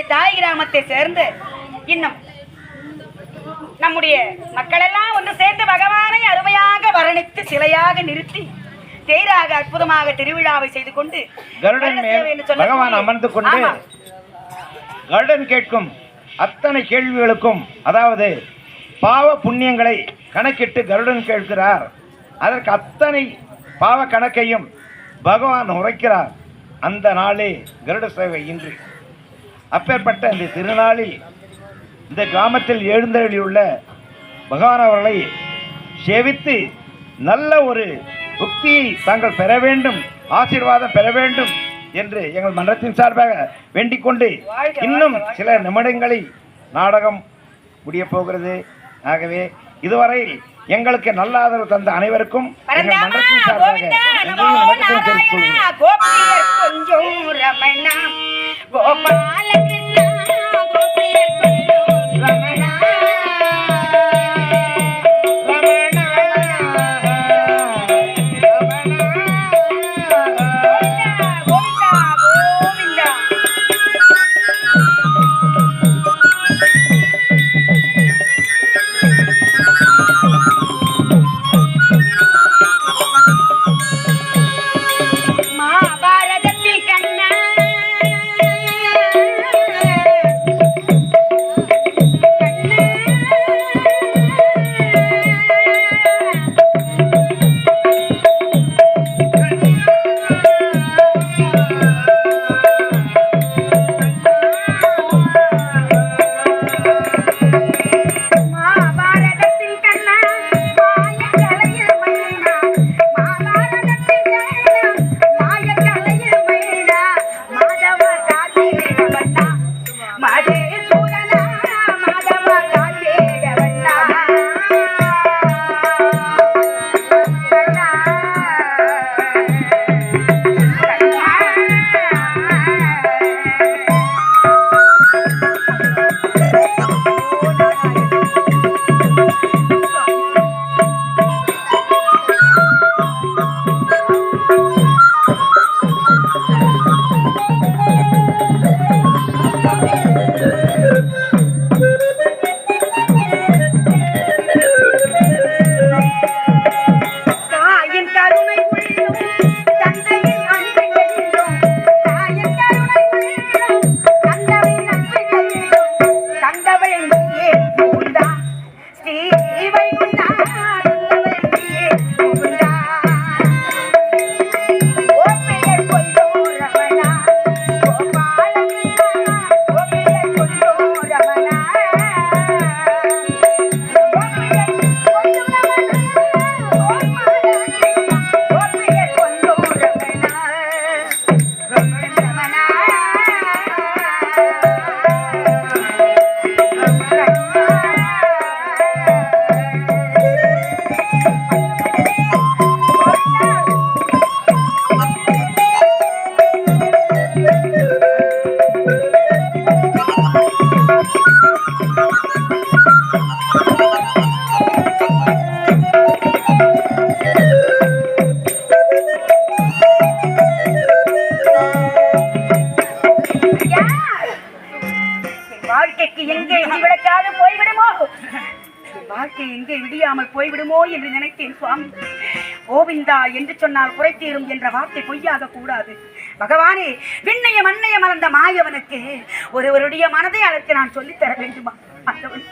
நம்முடைய தாய் கிராமத்தை சேர்ந்து இன்னும் நம்முடைய மக்கள் எல்லாம் ஒன்று சேர்ந்து பகவானை அருமையாக வர்ணித்து சிலையாக நிறுத்தி தேராக அற்புதமாக திருவிழாவை செய்து கொண்டு கருடன் பகவான் அமர்ந்து கொண்டு. கருடன் கேட்கும் அத்தனை கேள்விகளுக்கும் அதாவது பாவ புண்ணியங்களை கணக்கிட்டு கருடன் கேட்கிறார். அதற்கு அத்தனை பாவ கணக்கையும் பகவான் உரைக்கிறார். அந்த நாளே கருட சேவை இன்று. அப்பேற்பட்ட இந்த திருநாளில் இந்த கிராமத்தில் எழுந்தருளியுள்ள பகவான் அவர்களை சேவித்து நல்ல ஒரு புக்தியை தாங்கள் பெற வேண்டும் ஆசீர்வாதம் பெற வேண்டும் என்று எங்கள் மன்றத்தின் சார்பாக வேண்டிக் கொண்டு இன்னும் சில நிமிடங்களில் நாடகம் முடியப் போகிறது. ஆகவே இதுவரையில் எங்களுக்கு நல்ல ஆதரவு தந்த அனைவருக்கும் எங்கள் பரந்தாமா, மன்றத்தின் விளக்காது போய்விடுமோ? வாழ்க்கை எங்கே விடியாமல் போய்விடுமோ என்று நினைத்தேன் சுவாமி. கோவிந்தா என்று சொன்னால் குறைத்தீரும் என்ற வார்த்தை பொய்யாக கூடாது. பகவானே விண்ணைய மண்ணைய மறந்த மாயவனுக்கு ஒருவருடைய மனதை அதற்கு நான் சொல்லித் தர வேண்டுமா அந்தவன்